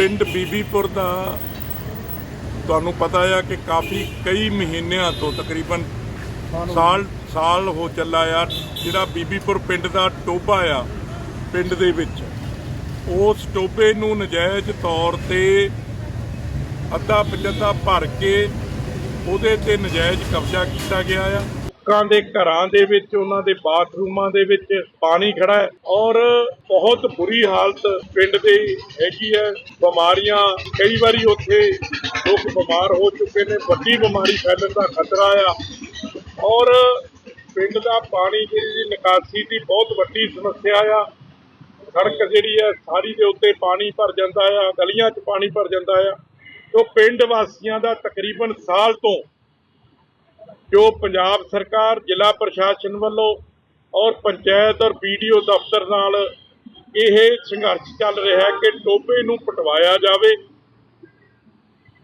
ਪਿੰਡ ਬੀਬੀਪੁਰ ਦਾ ਤੁਹਾਨੂੰ ਪਤਾ ਆ ਕਿ ਕਾਫੀ ਕਈ ਮਹੀਨਿਆਂ ਤੋਂ ਤਕਰੀਬਨ ਸਾਲ ਸਾਲ ਹੋ ਚੱਲਾ ਆ, ਜਿਹੜਾ ਬੀਬੀਪੁਰ ਪਿੰਡ ਦਾ ਟੋਬਾ ਆ, ਪਿੰਡ ਦੇ ਵਿੱਚ। ਉਸ ਟੋਬੇ ਨੂੰ ਨਜਾਇਜ਼ ਤੌਰ ਤੇ ਅੱਧਾ ਪਚੱਧਾ ਭਰ ਕੇ ਉਹਦੇ ਤੇ ਨਜਾਇਜ਼ ਕਬਜ਼ਾ ਕੀਤਾ ਗਿਆ ਆ। ਲੋਕਾਂ ਦੇ ਘਰਾਂ ਦੇ ਵਿੱਚ, ਉਹਨਾਂ ਦੇ ਬਾਥਰੂਮਾਂ ਦੇ ਵਿੱਚ ਪਾਣੀ ਖੜਾ ਹੈ ਔਰ ਬਹੁਤ ਬੁਰੀ ਹਾਲਤ ਪਿੰਡ ਦੇ ਹੈਗੀ ਹੈ। ਬਿਮਾਰੀਆਂ ਕਈ ਵਾਰੀ ਉੱਥੇ ਲੋਕ ਬਿਮਾਰ ਹੋ ਚੁੱਕੇ ਨੇ, ਵੱਡੀ ਬਿਮਾਰੀ ਫੈਲਣ ਦਾ ਖਤਰਾ ਆ। ਔਰ ਪਿੰਡ ਦਾ ਪਾਣੀ ਦੀ ਨਿਕਾਸੀ ਦੀ ਬਹੁਤ ਵੱਡੀ ਸਮੱਸਿਆ ਆ। ਸੜਕ ਜਿਹੜੀ ਹੈ, ਸਾਰੀ ਦੇ ਉੱਤੇ ਪਾਣੀ ਭਰ ਜਾਂਦਾ ਆ, ਗਲੀਆਂ 'ਚ ਪਾਣੀ ਭਰ ਜਾਂਦਾ ਆ। ਤੋਂ ਪਿੰਡ ਵਾਸੀਆਂ ਦਾ ਤਕਰੀਬਨ ਸਾਲ ਤੋਂ ਜੋ ਪੰਜਾਬ ਸਰਕਾਰ ਜ਼ਿਲ੍ਹਾ ਪ੍ਰਸ਼ਾਸਨ ਵੱਲੋਂ ਔਰ ਪੰਚਾਇਤ ਔਰ ਵੀਡੀਓ ਦਫ਼ਤਰ ਨਾਲ ਇਹ ਸੰਘਰਸ਼ ਚੱਲ ਰਿਹਾ ਹੈ ਕਿ ਟੋਬੇ ਨੂੰ ਪਟਵਾਇਆ ਜਾਵੇ,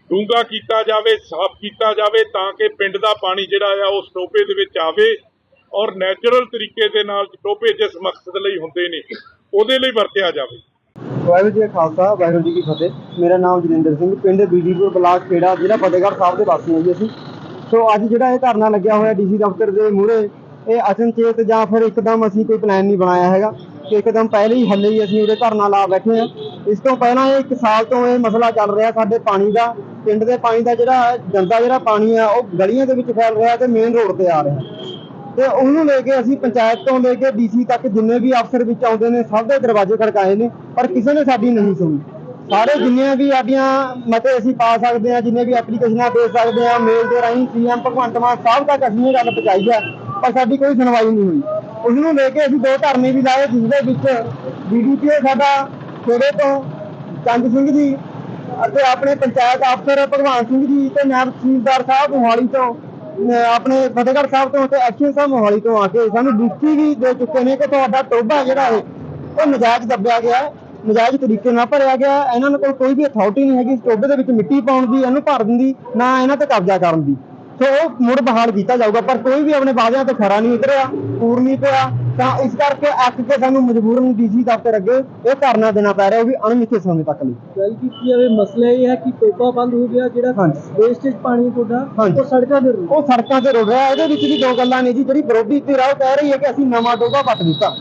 ਡੂੰਘਾ ਕੀਤਾ ਜਾਵੇ, ਸਾਫ਼ ਕੀਤਾ ਜਾਵੇ ਤਾਂ ਕਿ ਪਿੰਡ ਦਾ ਪਾਣੀ ਜਿਹੜਾ ਆ ਉਸ ਟੋਬੇ ਦੇ ਵਿੱਚ ਆਵੇ ਔਰ ਨੈਚੁਰਲ ਤਰੀਕੇ ਦੇ ਨਾਲ ਟੋਬੇ ਜਿਸ ਮਕਸਦ ਲਈ ਹੁੰਦੇ ਨੇ, ਉਹਦੇ ਲਈ ਵਰਤਿਆ ਜਾਵੇ। ਵਾਹਿਗੁਰੂ ਜੀ ਕਾ ਖਾਲਸਾ, ਵਾਹਿਗੁਰੂ ਜੀ ਕੀ ਫਤਿਹ। ਮੇਰਾ ਨਾਮ ਜਨਿੰਦਰ ਸਿੰਘ, ਪਿੰਡ ਬੀਜੀਪੁਰ ਬਲਾਕ ਖੇੜਾ, ਜ਼ਿਲ੍ਹਾ ਫਤਿਹਗੜ੍ਹ ਸਾਹਿਬ ਦੇ ਵਾਸੀ ਹਾਂ ਜੀ ਅਸੀਂ। ਸੋ ਅੱਜ ਜਿਹੜਾ ਇਹ ਧਰਨਾ ਲੱਗਿਆ ਹੋਇਆ ਡੀਸੀ ਦਫ਼ਤਰ ਦੇ ਮੂਹਰੇ, ਇਹ ਅਚਨਚੇਤ ਜਾਂ ਫਿਰ ਇੱਕਦਮ ਅਸੀਂ ਕੋਈ ਪਲਾਨ ਨਹੀਂ ਬਣਾਇਆ ਹੈਗਾ ਕਿ ਇੱਕਦਮ ਪਹਿਲੇ ਹੀ ਹੱਲੇ ਹੀ ਅਸੀਂ ਉਹਦੇ ਧਰਨਾ ਲਾ ਬੈਠੇ ਹਾਂ। ਇਸ ਤੋਂ ਪਹਿਲਾਂ ਇਹ ਇੱਕ ਸਾਲ ਤੋਂ ਇਹ ਮਸਲਾ ਚੱਲ ਰਿਹਾ ਸਾਡੇ ਪਾਣੀ ਦਾ, ਪਿੰਡ ਦੇ ਪਾਣੀ ਦਾ ਜਿਹੜਾ ਗੰਦਾ ਜਿਹੜਾ ਪਾਣੀ ਆ, ਉਹ ਗਲੀਆਂ ਦੇ ਵਿੱਚ ਫੈਲ ਰਿਹਾ ਤੇ ਮੇਨ ਰੋਡ ਤੇ ਆ ਰਿਹਾ। ਤੇ ਉਹਨੂੰ ਲੈ ਕੇ ਅਸੀਂ ਪੰਚਾਇਤ ਤੋਂ ਲੈ ਕੇ ਡੀਸੀ ਤੱਕ ਜਿੰਨੇ ਵੀ ਅਫਸਰ ਵਿੱਚ ਆਉਂਦੇ ਨੇ, ਸਭ ਦੇ ਦਰਵਾਜ਼ੇ ਖੜਕਾਏ ਨੇ, ਪਰ ਕਿਸੇ ਨੇ ਸਾਡੀ ਨਹੀਂ ਸੁਣੀ। ਸਾਰੇ ਜਿੰਨੀਆਂ ਵੀ ਸਾਡੀਆਂ ਮਤੇ ਅਸੀਂ ਪਾ ਸਕਦੇ ਹਾਂ, ਜਿੰਨੇ ਵੀ ਐਪਲੀਕੇਸ਼ਨਾਂ ਦੇ ਸਕਦੇ ਹਾਂ ਮੇਲ ਦੇ ਰਾਹੀਂ ਸੀਐਮ ਭਗਵੰਤ ਮਾਨ ਸਾਹਿਬ ਤੱਕ ਅਸੀਂ ਇਹ ਗੱਲ ਪਹੁੰਚਾਈ ਹੈ, ਪਰ ਸਾਡੀ ਕੋਈ ਸੁਣਵਾਈ ਨਹੀਂ ਹੋਈ। ਉਸ ਨੂੰ ਲੈ ਕੇ ਅਸੀਂ ਦੋ ਧਰਨੇ ਵੀ ਲਾਏ ਜਿਸ ਦੇ ਵਿੱਚ ਬੀਡੀਪੀਓ ਸਾਡਾ, ਖੇੜੇ ਤੋਂ ਚੰਦ ਸਿੰਘ ਜੀ ਅਤੇ ਆਪਣੇ ਪੰਚਾਇਤ ਅਫਸਰ ਭਗਵਾਨ ਸਿੰਘ ਜੀ ਤੇ ਨਾਇਬ ਤਹਿਸੀਲਦਾਰ ਸਾਹਿਬ ਮੋਹਾਲੀ ਤੋਂ ਆਪਣੇ ਫਤਿਹਗੜ੍ਹ ਸਾਹਿਬ ਤੋਂ ਤੇ ਐਕਸ਼ਨ ਸਾਹਿਬ ਮੋਹਾਲੀ ਤੋਂ ਆ ਕੇ ਸਾਨੂੰ ਲਿਖਤੀ ਵੀ ਦੇ ਚੁੱਕੇ ਨੇ ਕਿ ਤੁਹਾਡਾ ਟੋਭਾ ਜਿਹੜਾ ਹੈ, ਉਹ ਨਜਾਇਜ਼ ਦੱਬਿਆ ਗਿਆ ਹੈ। ਨਜਾਇਜ਼ ਤਰੀਕੇ ਨਾਲ ਭਰਿਆ ਗਿਆ। ਇਹਨਾਂ ਕੋਲ ਕੋਈ ਵੀ ਅਥਾਰਟੀ ਨਹੀਂ ਹੈਗੀ ਟੋਭੇ ਦੇ ਵਿੱਚ ਮਿੱਟੀ ਪਾਉਣ ਦੀ ਇਹਨੂੰ ਭਰਨ ਦੀ ਨਾ ਇਹਨਾਂ ਤੇ ਕਬਜ਼ਾ ਕਰਨ ਦੀ ਸੋ ਉਹ ਮੁੜ ਬਹਾਲ ਕੀਤਾ ਜਾਊਗਾ ਪਰ ਕੋਈ ਵੀ ਆਪਣੇ ਵਾਅਦਿਆਂ ਤੇ ਖਰਾ ਨਹੀਂ ਉਤਰਿਆ ਪੂਰ ਨਹੀਂ ਪਿਆ ਤਾਂ ਇਸ ਕਰਕੇ ਅੱਕ ਕੇ ਸਾਨੂੰ ਮਜਬੂਰਨ ਡੀਸੀ ਦਫ਼ਤਰ ਅੱਗੇ ਇਹ ਧਰਨਾ ਦੇਣਾ ਪੈ ਰਿਹਾ ਉਹ ਵੀ ਅਣਮਿੱਥੇ ਸਮੇਂ ਤੱਕ ਲਈ ਗੱਲ ਕੀਤੀ ਜਾਵੇ ਮਸਲਾ ਇਹ ਹੈ ਕਿ ਟੋਪਾ ਬੰਦ ਹੋ ਗਿਆ ਜਿਹੜਾ। ਵੇਸਟੇਜ ਪਾਣੀ ਤੁਹਾਡਾ। ਉਹ ਸੜਕਾਂ ਤੇ ਉਹ ਸੜਕਾਂ ਤੇ ਰੁੜ ਰਿਹਾ ਇਹਦੇ ਵਿੱਚ ਵੀ ਦੋ ਗੱਲਾਂ ਨੇ ਜੀ ਜਿਹੜੀ ਵਿਰੋਧੀ ਧਿਰ ਆ ਉਹ ਕਹਿ ਰਹੀ ਹੈ ਕਿ ਅਸੀਂ ਨਵਾਂ ਟੋਭਾ ਪੱਟ ਦਿੱਤਾ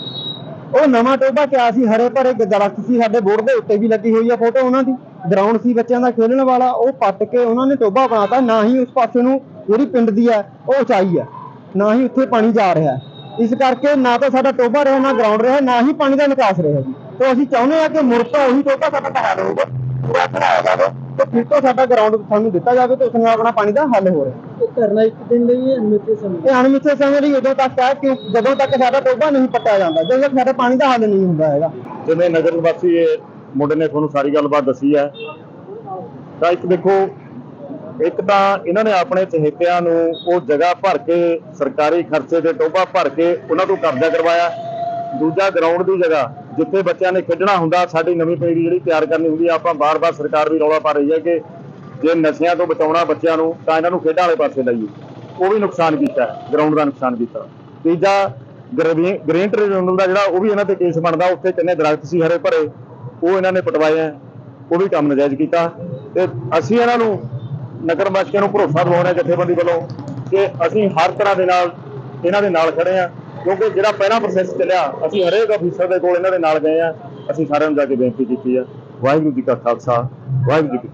ਉਹ ਨਵਾਂ ਟੋਭਾ ਕਿਆ ਸੀ? ਹਰੇ ਭਰੇ ਦਰਖਤ ਸੀ। ਸਾਡੇ ਬੋਰਡ ਦੇ ਉੱਤੇ ਵੀ ਲੱਗੀ ਹੋਈ ਆ ਫੋਟੋ ਉਹਨਾਂ ਦੀ। ਗਰਾਊਂਡ ਸੀ ਬੱਚਿਆਂ ਦਾ ਖੇਡਣ ਵਾਲਾ। ਉਹ ਪੱਟ ਕੇ ਉਹਨਾਂ ਨੇ ਟੋਭਾ ਬਣਾਤਾ। ਨਾ ਹੀ ਉਸ ਪਾਸੇ ਨੂੰ ਜਿਹੜੀ ਪਿੰਡ ਦੀ ਹੈ ਉਹ ਉਚਾਈ ਹੈ ਨਾ ਹੀ ਉੱਥੇ ਪਾਣੀ ਜਾ ਰਿਹਾ। ਇਸ ਕਰਕੇ ਨਾ ਤਾਂ ਸਾਡਾ ਟੋਭਾ ਰਿਹਾ, ਨਾ ਗਰਾਊਂਡ ਰਿਹਾ, ਨਾ ਹੀ ਪਾਣੀ ਦਾ ਨਿਕਾਸ ਰਿਹਾ ਜੀ। ਤੇ ਅਸੀਂ ਚਾਹੁੰਦੇ ਆ ਕਿ ਮੁੜ ਉਹੀ ਟੋਭਾ ਸਾਡਾ ਬਹਾਲ ਹੋਊਗਾ ਪੂਰਾ ਬਣਾਇਆ ਜਾਵੇ ਤੇ ਫਿਰ ਤੋਂ ਸਾਡਾ ਗਰਾਊਂਡ ਸਾਨੂੰ ਦਿੱਤਾ ਜਾਵੇ ਤੇ ਉਸ ਨਾਲ ਆਪਣਾ ਪਾਣੀ ਦਾ ਹੱਲ ਹੋ ਰਿਹਾ। ਇਹ ਕਰਨਾ ਇੱਕ ਦਿਨ ਲਈ ਹੈ ਅਨਮਿੱਥੇ ਸਮੇਂ ਇਹ ਅਣਮਿੱਥੇ ਸਮੇਂ ਲਈ ਉਦੋਂ ਤੱਕ ਹੈ ਕਿ ਜਦੋਂ ਤੱਕ ਸਾਡਾ ਟੋਭਾ ਨਹੀਂ ਪੱਟਿਆ ਜਾਂਦਾ ਜਦੋਂ ਤੱਕ ਸਾਡਾ ਪਾਣੀ ਦਾ ਹੱਲ ਨਹੀਂ ਹੁੰਦਾ ਹੈਗਾ। ਜਿਵੇਂ ਨਗਰ ਨਿਵਾਸੀ ਇਹ ਮੁੰਡੇ ਨੇ ਤੁਹਾਨੂੰ ਸਾਰੀ ਗੱਲਬਾਤ ਦੱਸੀ ਹੈ। ਤਾਂ ਇੱਕ ਦੇਖੋ ਇੱਕ ਤਾਂ ਇਹਨਾਂ ਨੇ ਆਪਣੇ ਚਹੇਤਿਆਂ ਨੂੰ ਉਹ ਜਗ੍ਹਾ ਭਰ ਕੇ ਸਰਕਾਰੀ ਖਰਚੇ ਦੇ ਟੋਭਾ ਭਰ ਕੇ ਉਹਨਾਂ ਤੋਂ ਕਬਜ਼ਾ ਕਰਵਾਇਆ। ਦੂਜਾ ਗਰਾਊਂਡ ਦੀ ਜਗ੍ਹਾ ਜਿੱਥੇ ਬੱਚਿਆਂ ਨੇ ਖੇਡਣਾ ਹੁੰਦਾ, ਸਾਡੀ ਨਵੀਂ ਪੀੜ੍ਹੀ ਜਿਹੜੀ ਤਿਆਰ ਕਰਨੀ ਹੁੰਦੀ ਆ, ਆਪਾਂ ਬਾਰ-ਬਾਰ ਸਰਕਾਰ ਵੀ ਰੌਲਾ ਪਾ ਰਹੀ ਹੈ ਕਿ ਜੇ ਨਸ਼ਿਆਂ ਤੋਂ ਬਚਾਉਣਾ ਬੱਚਿਆਂ ਨੂੰ, ਤਾਂ ਇਹਨਾਂ ਨੂੰ ਖੇਡਾਂ ਵਾਲੇ ਪਾਸੇ ਲਾਈਏ। ਉਹ ਵੀ ਨੁਕਸਾਨ ਕੀਤਾ ਗਰਾਊਂਡ ਦਾ ਨੁਕਸਾਨ ਕੀਤਾ। ਤੀਜਾ ਗ੍ਰੀਨ ਗ੍ਰੀਨ ਟ੍ਰਿਬਿਊਨਲ ਦਾ ਜਿਹੜਾ, ਉਹ ਵੀ ਇਹਨਾਂ ਤੇ ਕੇਸ ਬਣਦਾ, ਉੱਥੇ ਕਿੰਨੇ ਦਰਖਤ ਸੀ ਹਰੇ ਭਰੇ, ਉਹ ਇਹਨਾਂ ਨੇ ਪਟਵਾਏ ਆ ਉਹ ਵੀ ਕੰਮ ਨਜਾਇਜ਼ ਕੀਤਾ। ਤੇ ਅਸੀਂ ਇਹਨਾਂ ਨੂੰ, ਨਗਰ ਵਾਸੀਆਂ ਨੂੰ ਭਰੋਸਾ ਦਿਵਾਉਣਾ ਜਥੇਬੰਦੀ ਵੱਲੋਂ ਕਿ ਅਸੀਂ ਹਰ ਤਰ੍ਹਾਂ ਦੇ ਨਾਲ, ਇਹਨਾਂ ਦੇ ਨਾਲ ਖੜੇ ਆ ਕਿਉਂਕਿ ਜਿਹੜਾ ਪਹਿਲਾ ਪ੍ਰੋਸੈਸ ਚੱਲਿਆ, ਅਸੀਂ ਹਰੇਕ ਅਫੀਸਰ ਦੇ ਕੋਲ ਇਹਨਾਂ ਦੇ ਨਾਲ ਗਏ ਆ। ਅਸੀਂ ਸਾਰਿਆਂ ਨੂੰ ਜਾ ਕੇ ਬੇਨਤੀ ਕੀਤੀ ਆ। ਵਾਹਿਗੁਰੂ ਜੀ ਕਾ ਖਾਲਸਾ, ਵਾਹਿਗੁਰੂ ਜੀ ਕੀ